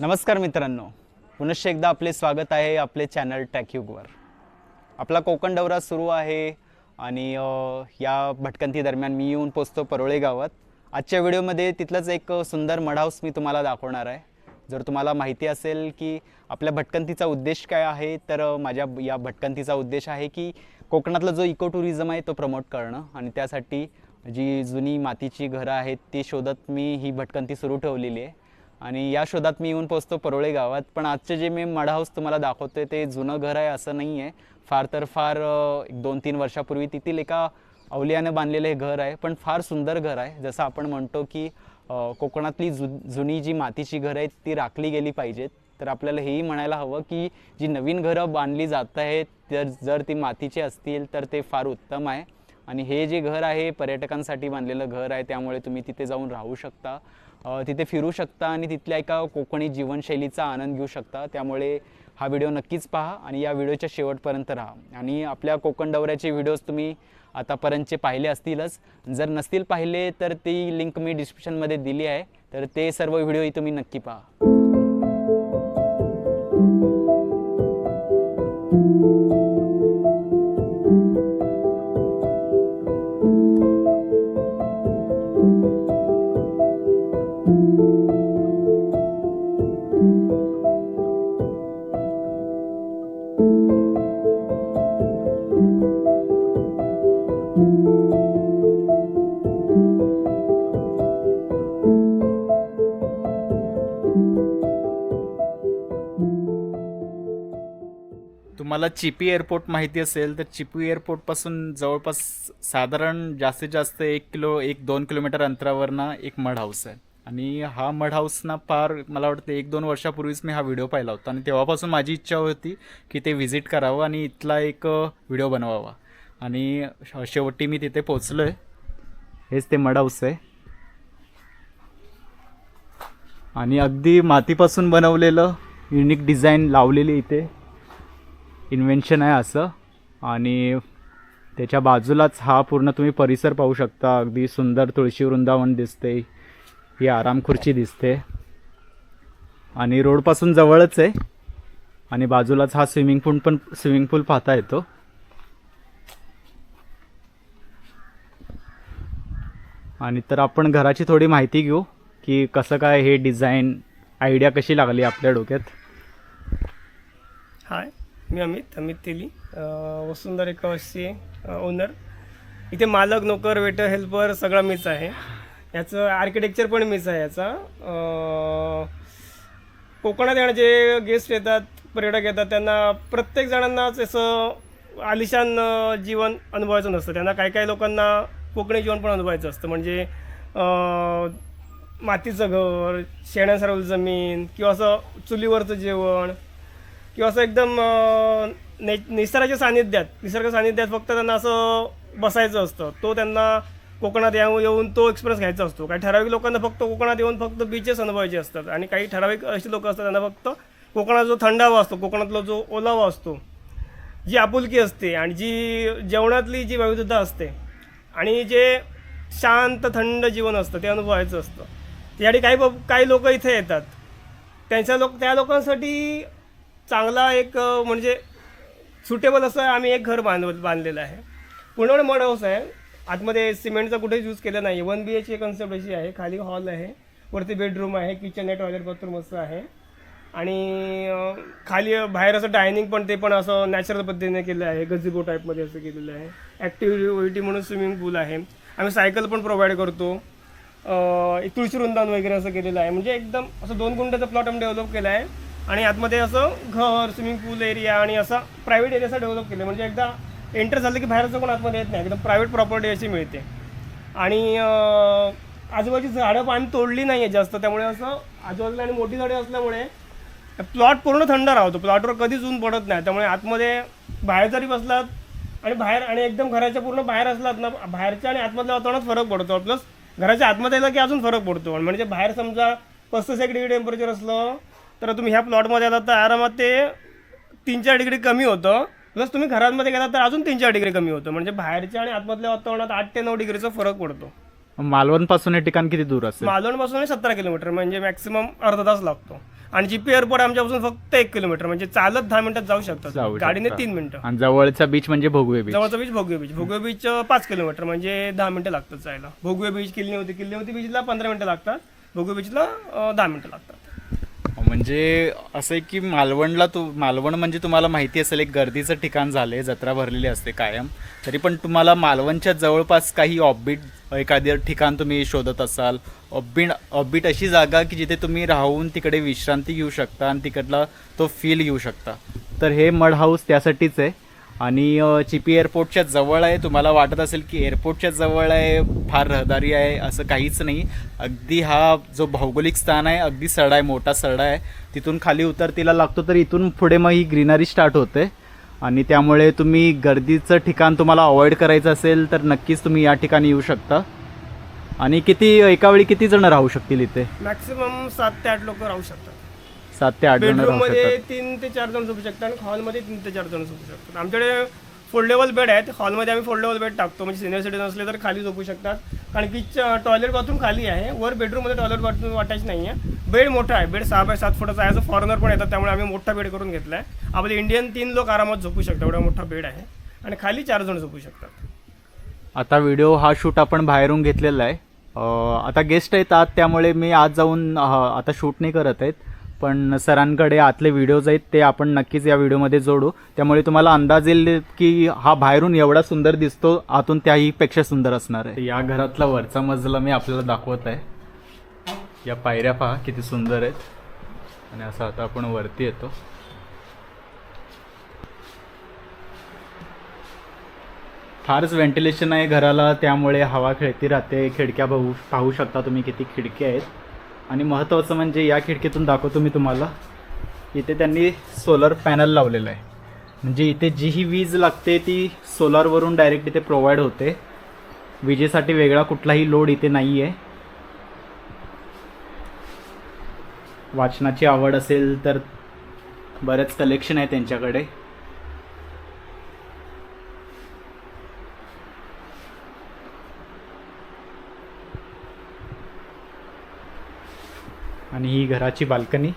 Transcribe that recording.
नमस्कार मित्रांनो. पुनश्च एकदा आपले स्वागत आहे आपले चॅनल टॅक्युगवर आपला कोकण दौरा सुरू आहे आणि या भटकंती दरम्यान मी येऊन पोचतो परोळे गावात. आजच्या व्हिडिओमध्ये तिथलंच एक सुंदर मढाऊस मी तुम्हाला दाखवणार आहे. जर तुम्हाला माहिती असेल की आपल्या भटकंतीचा उद्देश काय आहे तर माझ्या या भटकंतीचा उद्देश आहे की कोकणातला जो इको टुरिझम आहे तो प्रमोट करणं आणि त्यासाठी जी जुनी मातीची घरं आहेत ती शोधत मी ही भटकंती सुरू ठेवलेली आहे. आणि या शोधात मी येऊन पोचतो परोळे गावात. पण आजचे जे मी मड हाऊस तुम्हाला दाखवतोय ते जुनं घर आहे असं नाही आहे फार तर फार एक दोन तीन वर्षापूर्वी तेथील एका अवलियानं बांधलेलं हे घर आहे. पण फार सुंदर घर आहे. जसं आपण म्हणतो की कोकणातली जु जुनी जी मातीची घरं आहेत ती राखली गेली पाहिजेत. तर आपल्याला हेही म्हणायला हवं की जी नवीन घरं बांधली जात आहेत तर जर ती मातीची असतील तर ते फार उत्तम आहे. आणि हे जे घर आहे पर्यटकांसाठी बांधलेलं घर आहे त्यामुळे तुम्ही तिथे जाऊन राहू शकता. तिथे फिरू शकता आणि तिथल्या एका कोकणी जीवनशैलीचा आनंद घेऊ शकता. त्यामुळे हा व्हिडिओ नक्कीच पहा आणि या व्हिडिओच्या शेवटपर्यंत राहा. आणि आपल्या कोकण दौऱ्याचे व्हिडिओज तुम्ही आतापर्यंतचे पाहिले असतीलच. जर नसतील पाहिले तर ती लिंक मी डिस्क्रिप्शनमध्ये दिली आहे. तर ते सर्व व्हिडिओही तुम्ही नक्की पहा. तुम्हाला चिपी एअरपोर्ट माहिती असेल तर चिपी एअरपोर्टपासून जवळपास साधारण जास्तीत जास्त एक किलो एक दोन किलोमीटर अंतरावरनं एक मड हाऊस आहे. आणि हा मड हाऊसना फार मला वाटतं एक दोन वर्षापूर्वीच मी हा व्हिडिओ पाहिला होता. आणि तेव्हापासून माझी इच्छा होती की ते व्हिजिट करावं आणि इथला एक व्हिडिओ बनवावा. आणि शेवटी मी तिथे पोचलो आहे हेच ते मड हाऊस आहे. आणि अगदी मातीपासून बनवलेलं युनिक डिझाईन लावलेली इथे. इन्व्हेन्शन आहे असं. आणि त्याच्या बाजूलाच हा पूर्ण तुम्ही परिसर पाहू शकता. अगदी सुंदर तुळशी वृंदावन दिसते ही आराम खुर्ची दिसते. आणि रोडपासून जवळच आहे. आणि बाजूलाच हा स्विमिंग पूल पण स्विमिंग पूल पाहता येतो. आणि तर आपण घराची थोडी माहिती घेऊ की कसं काय हे डिझाईन आयडिया कशी लागली आपल्या डोक्यात? हाय मी अमित अमित तेली. वसुंधरा एकावशी ओनर इथे मालक नोकर वेटर हेल्पर सगळं मीच आहे. याचं आर्किटेक्चर पण मीच आहे याचा. कोकणात येणं जे गेस्ट येतात पर्यटक येतात त्यांना प्रत्येक जणांनाच असं आलिशान जीवन अनुभवायचं नसतं. त्यांना काही काही लोकांना कोकणी जीवन पण अनुभवायचं असतं. म्हणजे मातीचं घर शेणासारवली जमीन किंवा असं चुलीवरचं जेवण किंवा असं एकदम ने निसर्गाच्या सानिध्यात निसर्ग सानिध्यात फक्त त्यांना असं बसायचं असतं. तो त्यांना कोकणात येऊ येऊन तो एक्सपिरियन्स घ्यायचा असतो. काही ठराविक लोकांना फक्त कोकणात येऊन फक्त बीचेस अनुभवायचे असतात. आणि काही ठराविक अशी लोक असतात त्यांना फक्त कोकणात जो थंडावा असतो कोकणातला जो ओलावा असतो जी आपुलकी असते आणि जी जेवणातली जी वैविधता असते आणि जे शांत थंड जीवन असतं ते अनुभवायचं असतं. त्यासाठी काही ब- काही लोक इथे येतात. त्यांच्या लोक त्या लोकांसाठी चांगला एक म्हणजे सुटेबल असं आम्ही एक घर बांध बांधलेलं आहे. पूर्ण मड हाऊस आहे. आतमध्ये सिमेंटचा कुठेच यूज केला नाही one B H A concept अशी आहे. खाली हॉल आहे. वरती बेडरूम आहे. किचन आहे. टॉयलेट बाथरूम असं आहे. आणि खाली बाहेर असं डायनिंग पण ते पण असं नॅचरल पद्धतीने केलं आहे. गझिबो टाईपमध्ये असं केलेलं आहे. ॲक्टिव्हिटी म्हणून स्विमिंग पूल आहे. आम्ही सायकल पण प्रोव्हाइड करतो. एक तुळशी वृंदावन वगैरे असं केलेलं आहे. म्हणजे एकदम असं दोन गुंड्याचा प्लॉट आम्ही डेव्हलप केला आहे. आणि आतमध्ये असं घर स्विमिंग पूल एरिया आणि असं प्रायव्हेट एरिया असं डेव्हलप केलं म्हणजे एकदा एंटर झालं की बाहेरचं कोण आतमध्ये येत नाही. एकदम प्रायव्हेट प्रॉपर्टी अशी मिळते. आणि आजूबाजूची झाडं पाणी तोडली नाही आहे जास्त. त्यामुळे असं आजूबाजूला आणि मोठी झाडे असल्यामुळे प्लॉट पूर्ण थंड राहतो. प्लॉटवर कधीच ऊन पडत नाही. त्यामुळे आतमध्ये बाहेर जरी बसलात आणि बाहेर आणि एकदम घराच्या पूर्ण बाहेर असलात ना बाहेरच्या आणि आतमधल्या वातावरणात फरक पडतो. प्लस घराच्या आतमध्ये आला की अजून फरक पडतो. म्हणजे बाहेर समजा पस्तीस एक डिग्री टेम्परेचर असलं तर तुम्ही ह्या प्लॉटमध्ये आलात तर आरामात ते तीन चार डिग्री कमी होतं. प्लस तुम्ही घरांमध्ये गेलात तर अजून तीन चार डिग्री कमी होतं. म्हणजे बाहेरच्या आणि आतमधल्या वातावरणात आठ ते नऊ डिग्रीचा फरक पडतो. मालवणपासून हे ठिकाण किती दूर असेल? मालवणपासून सतरा किलोमीटर म्हणजे मॅक्सिमम अर्धा तास लागतो. आणि जीपी एअरपोर्ट आमच्यापासून फक्त एक किलोमीटर म्हणजे चालत दहा मिनिटात जाऊ शकतात. जाऊ गाडीने शकता. तीन मिनिटं. आणि जवळचा बीच म्हणजे भोगवे बीच जवळचा beach Bhogwe beach Bhogwe beach अं, पाच किलोमीटर म्हणजे दहा मिनिटं लागतात जायला. भोगवे बीच किल्लेवती किल्लेवती बीचला पंधरा मिनिटं लागतात. भोगवे बीचला अं, दहा मिनिटं लागतात. म्हणजे असं आहे की मालवणला तू मालवण म्हणजे तुम्हाला माहिती असेल एक गर्दीचं ठिकाण झालं आहे जत्रा भरलेली असते कायम. तरी पण तुम्हाला मालवणच्या जवळपास काही ऑबिट एखादे ठिकाण तुम्ही शोधत असाल ऑफबीट ऑबिट अशी जागा की जिथे तुम्ही राहून तिकडे विश्रांती घेऊ शकता आणि तिकडला तो फील घेऊ शकता. तर हे मड हाऊस त्यासाठीच आहे. आणि चिपी एअरपोर्टच्या जवळ आहे. तुम्हाला वाटत असेल की एअरपोर्टच्या जवळ आहे फार रहदारी आहे असं काहीच नाही. अगदी हा जो भौगोलिक स्थान आहे अगदी सरडा आहे मोठा सरडा आहे. तिथून खाली उतरतीला लागतो तर इथून पुढे मग ही ग्रीनरी स्टार्ट होते. आणि त्यामुळे तुम्ही गर्दीचं ठिकाण तुम्हाला अवॉइड करायचं असेल तर नक्कीच तुम्ही या ठिकाणी येऊ शकता. आणि किती एका वेळी किती जण राहू शकतील इथे? मॅक्सिमम सात ते आठ लोक राहू शकतात. सात ते आठ जण बेडरूम राहू मध्ये शकतात. तीन ते चार जण झोपू शकतात आणि हॉलमध्ये तीन ते चार जण झोपू शकतात. आमच्याकडे फोल्डेबल बेड आहेत. हॉलमध्ये आम्ही फोल्डेबल बेड टाकतो. म्हणजे सिनियर सिटीजन असले तर खाली झोपू शकतात. कारण की टॉयलेट बाथरूम खाली आहे. वर बेडरूममध्ये टॉयलेट बाथरूम वाटायचं नाही आहे बेड मोठा आहे. बेड सहा बाय सात फुटाचा आहे. असं फॉरेनर पण येतात. त्यामुळे आम्ही मोठा बेड करून घेतला आहे आपले इंडियन तीन लोक आरामात झोपू शकतात. एवढा मोठा बेड आहे. आणि खाली चार जण झोपू शकतात. आता व्हिडिओ हा शूट आपण बाहेरून घेतलेला आहे. अं, आता गेस्ट आत त्यामुळे मी आज जाऊन अं, आता शूट नाही करत आहेत. पण सरांकडे आतले व्हिडिओज आहेत ते आपण नक्कीच या व्हिडिओमध्ये जोडू. त्यामुळे तुम्हाला अंदाज येईल की हा बाहेरून एवढा सुंदर दिसतो आतून त्याही पेक्षा सुंदर असणार आहे. या घरातला वरचा मजला मी आपल्याला दाखवत आहे. या पायऱ्या पहा किती सुंदर आहेत. आणि असं आता आपण वरती येतो. फारच व्हेंटिलेशन आहे घराला त्यामुळे हवा खेळती राहते. खिडक्या पाहू पाहू शकता तुम्ही किती खिडक्या आहेत. आणि महत्त्वाचं म्हणजे या खिडकीतून दाखवतो मी तुम्हाला. इथे त्यांनी सोलर पॅनल लावलेलं आहे. म्हणजे इथे जी ही वीज लागते ती सोलारवरून डायरेक्ट इथे प्रोव्हाइड होते. विजेसाठी वेगळा कुठलाही लोड इथे नाही आहे वाचनाची आवड असेल तर बरेच कलेक्शन आहे त्यांच्याकडे. आणि ही घराची बाल्कनी.